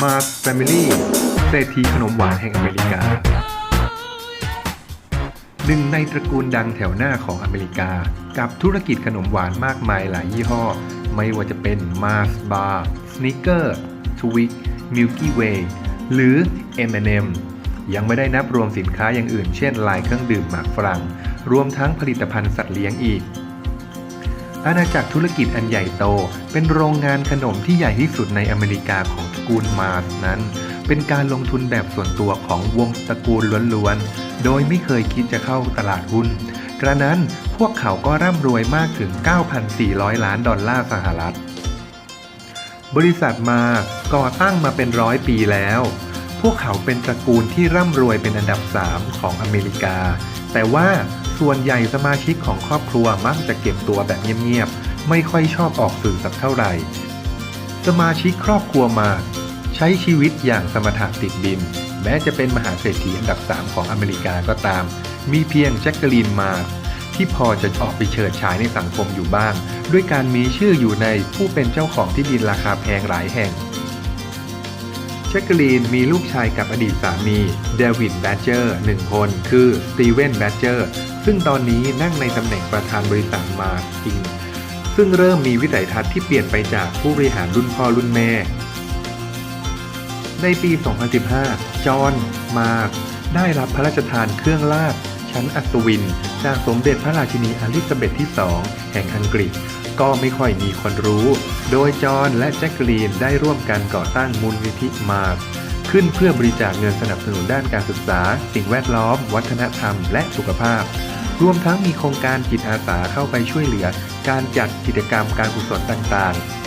มาร์สแฟมิลี่เศรษฐีขนมหวานแห่งอเมริกา หนึ่งในตระกูลดังแถวหน้าของอเมริกา กับธุรกิจขนมหวานมากมายหลายยี่ห้อ ไม่ว่าจะเป็น Mars Bar Snicker Twix Milky Way หรือ M&M ยังไม่ได้นับรวมสินค้าอย่างอื่นเช่นลายเครื่องดื่มหมากฝรั่ง รวมทั้งผลิตภัณฑ์สัตว์เลี้ยงอีก อาณาจักรธุรกิจอันใหญ่โต เป็นโรงงานขนมที่ใหญ่ที่สุดในอเมริกาของตระกูลมาร์สนั้น เป็นการลงทุนแบบส่วนตัวของวงตระกูลล้วนๆ โดยไม่เคยคิดจะเข้าตลาดหุ้น กระนั้นพวกเขาก็ร่ำรวยมากถึง 9,400 ล้านดอลลาร์สหรัฐ บริษัทมาก่อตั้งมาเป็นร้อยปีแล้ว พวกเขาเป็นตระกูลที่ร่ำรวยเป็นอันดับ 3 ของอเมริกา แต่ว่า ส่วนใหญ่สมาชิกของครอบครัวมักจะเก็บตัวแบบเงียบๆ ไม่ค่อยชอบออกสื่อสักเท่าไหร่ สมาชิกครอบครัวมา ใช้ชีวิตอย่างสมถะติดดิน แม้จะเป็นมหาเศรษฐีอันดับ 3 ของอเมริกาก็ตาม มีเพียงแจ็คเกอรีนมาที่พอจะออกไปเฉิดฉายในสังคมอยู่บ้าง ด้วยการมีชื่ออยู่ในผู้เป็นเจ้าของที่ดินราคาแพงหลายแห่งเชคเกอรีนมีลูกชายกับอดีตสามีเดวิดแบดเจอร์หนึ่งคน คือสตีเวนแบดเจอร์ ซึ่งตอนนี้นั่งในตำแหน่งประธานบริษัทมาอิง ซึ่งเริ่มมีวิสัยทัศน์ที่เปลี่ยนไปจากผู้บริหารรุ่นพ่อรุ่นแม่ ในปี 2015 จอห์น มาร์กได้รับพระราชทานเครื่องราชชั้นอัศวิน จากสมเด็จพระราชินีอลิซาเบธที่ 2 แห่งอังกฤษ ก็ไม่ค่อยมีคนรู้ โดยจอห์นและแจ็คเกอรีนได้ร่วมกันก่อตั้งมูลนิธิมาร์กขึ้นเพื่อบริจาคเงินสนับสนุนด้านการศึกษา สิ่งแวดล้อม วัฒนธรรม และสุขภาพ รวมทั้งมีโครงการจิตอาสาเข้าไปช่วยเหลือ การจัดกิจกรรมการกุศลต่างๆ